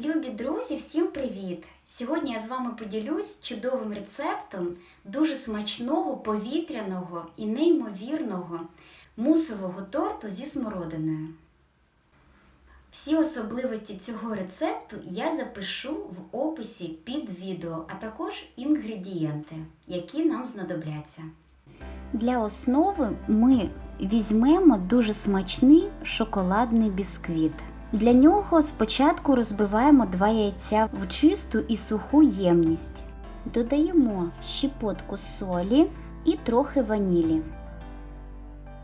Любі друзі, всім привіт! Сьогодні я з вами поділюсь чудовим рецептом дуже смачного, повітряного і неймовірного мусового торту зі смородиною. Всі особливості цього рецепту я запишу в описі під відео, а також інгредієнти, які нам знадобляться. Для основи ми візьмемо дуже смачний шоколадний бісквіт. Для нього спочатку розбиваємо два яйця в чисту і суху ємність. Додаємо щепотку солі і трохи ванілі.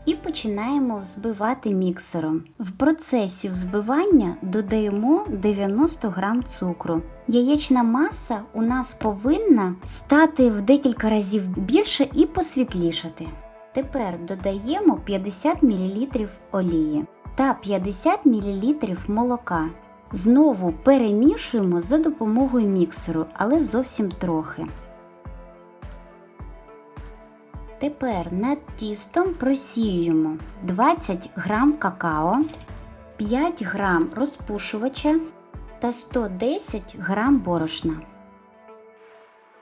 І починаємо взбивати міксером. В процесі взбивання додаємо 90 г цукру. Яєчна маса у нас повинна стати в декілька разів більше і посвітлішати. Тепер додаємо 50 мл олії та 50 мл молока. Знову перемішуємо за допомогою міксеру, але зовсім трохи. Тепер над тістом просіюємо 20 г какао, 5 г розпушувача та 110 г борошна.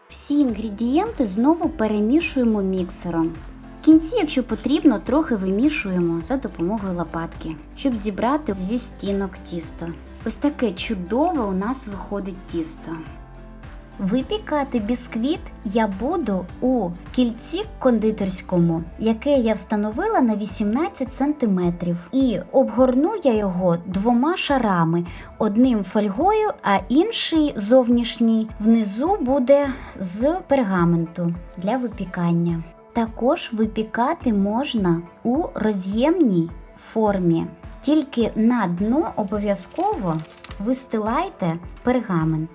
Всі інгредієнти знову перемішуємо міксером. Кінці, якщо потрібно, трохи вимішуємо за допомогою лопатки, щоб зібрати зі стінок тісто. Ось таке чудове у нас виходить тісто. Випікати бісквіт я буду у кільці кондитерському, яке я встановила на 18 см. І обгорну я його двома шарами: одним фольгою, а інший зовнішній внизу буде з пергаменту для випікання. Також випікати можна у роз'ємній формі. Тільки на дно обов'язково вистилайте пергамент,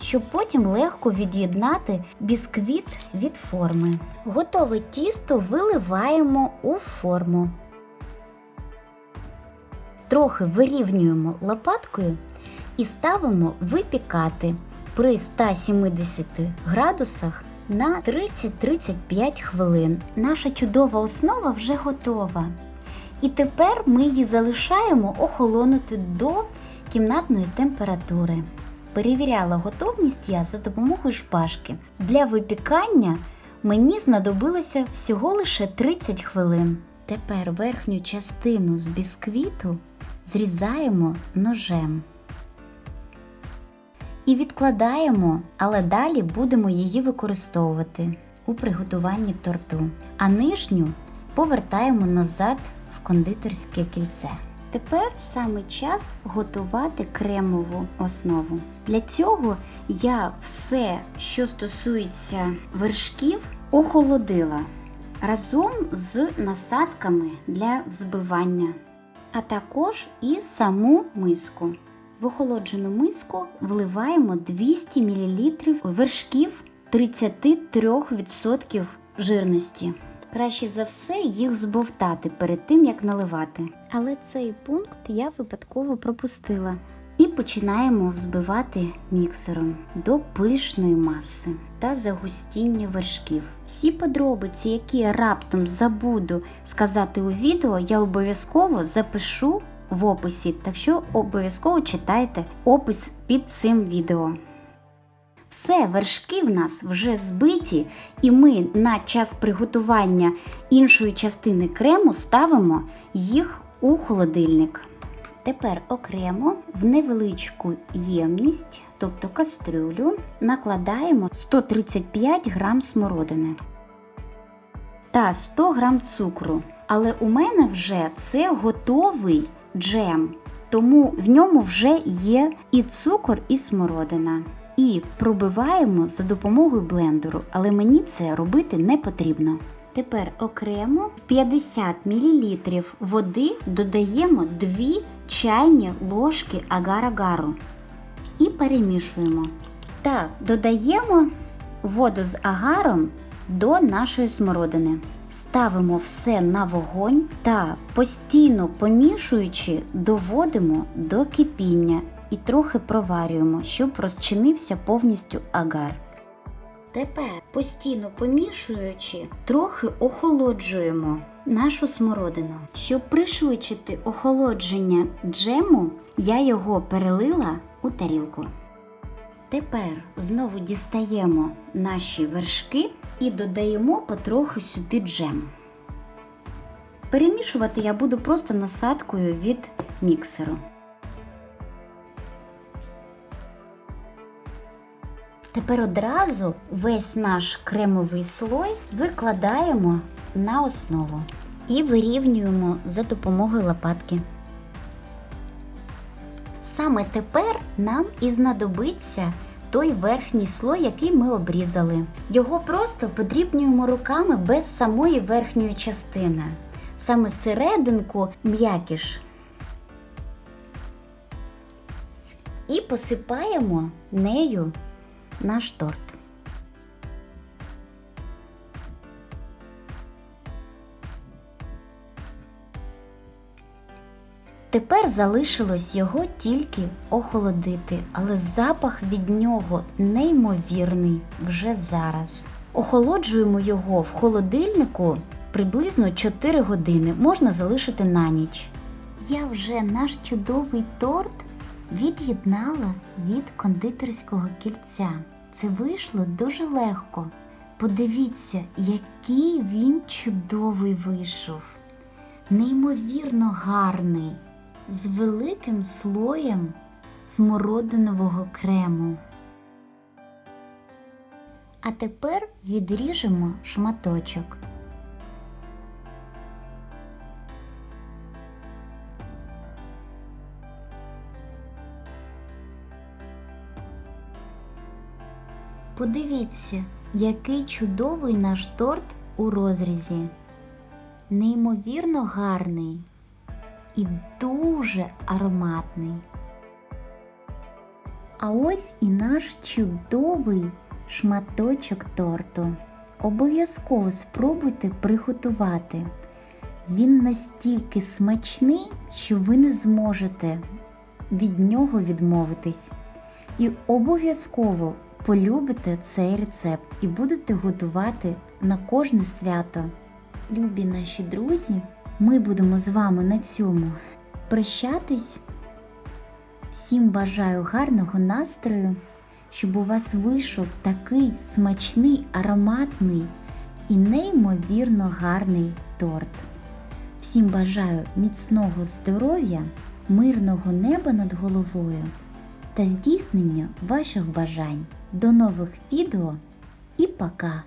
щоб потім легко від'єднати бісквіт від форми. Готове тісто виливаємо у форму. Трохи вирівнюємо лопаткою і ставимо випікати при 170 градусах на 30-35 хвилин. Наша чудова основа вже готова. І тепер ми її залишаємо охолонути до кімнатної температури. Перевіряла готовність я за допомогою шпажки. Для випікання мені знадобилося всього лише 30 хвилин. Тепер верхню частину з бісквіту зрізаємо ножем і відкладаємо, але далі будемо її використовувати у приготуванні торту. А нижню повертаємо назад в кондитерське кільце. Тепер саме час готувати кремову основу. Для цього я все, що стосується вершків, охолодила разом з насадками для взбивання, а також і саму миску. В охолоджену миску вливаємо 200 мл вершків 33% жирності. Краще за все їх збовтати перед тим, як наливати. Але цей пункт я випадково пропустила. І починаємо взбивати міксером до пишної маси та загустіння вершків. Всі подробиці, які я раптом забуду сказати у відео, я обов'язково запишу в описі, так що обов'язково читайте опис під цим відео. Все, вершки в нас вже збиті, і ми на час приготування іншої частини крему ставимо їх у холодильник. Тепер окремо в невеличку ємність, тобто кастрюлю, накладаємо 135 г смородини та 100 г цукру. Але у мене вже це готовий джем, тому в ньому вже є і цукор, і смородина. І пробиваємо за допомогою блендеру, але мені це робити не потрібно. Тепер окремо 50 мл води додаємо 2 чайні ложки агар-агару і перемішуємо. Та додаємо воду з агаром до нашої смородини. Ставимо все на вогонь та постійно помішуючи, доводимо до кипіння і трохи проварюємо, щоб розчинився повністю агар. Тепер, постійно помішуючи, трохи охолоджуємо нашу смородину. Щоб пришвидшити охолодження джему, я його перелила у тарілку. Тепер знову дістаємо наші вершки і додаємо потроху сюди джем. Перемішувати я буду просто насадкою від міксеру. Тепер одразу весь наш кремовий слой викладаємо на основу і вирівнюємо за допомогою лопатки. Саме тепер нам і знадобиться той верхній слой, який ми обрізали. Його просто подрібнюємо руками без самої верхньої частини. Саме серединку м'якіш. І посипаємо нею наш торт. Тепер залишилось його тільки охолодити, але запах від нього неймовірний вже зараз. Охолоджуємо його в холодильнику приблизно 4 години, можна залишити на ніч. Я вже наш чудовий торт від'єднала від кондитерського кільця. Це вийшло дуже легко. Подивіться, який він чудовий вийшов. Неймовірно гарний, з великим слоєм смородинового крему. А тепер відріжемо шматочок. Подивіться, який чудовий наш торт у розрізі. Неймовірно гарний і дуже ароматний. А ось і наш чудовий шматочок торту. Обов'язково спробуйте приготувати. Він настільки смачний, що ви не зможете від нього відмовитись. І обов'язково полюбите цей рецепт і будете готувати на кожне свято. Любі наші друзі, ми будемо з вами на цьому прощатись. Всім бажаю гарного настрою, щоб у вас вийшов такий смачний, ароматний і неймовірно гарний торт. Всім бажаю міцного здоров'я, мирного неба над головою та здійснення ваших бажань. До нових відео і пока!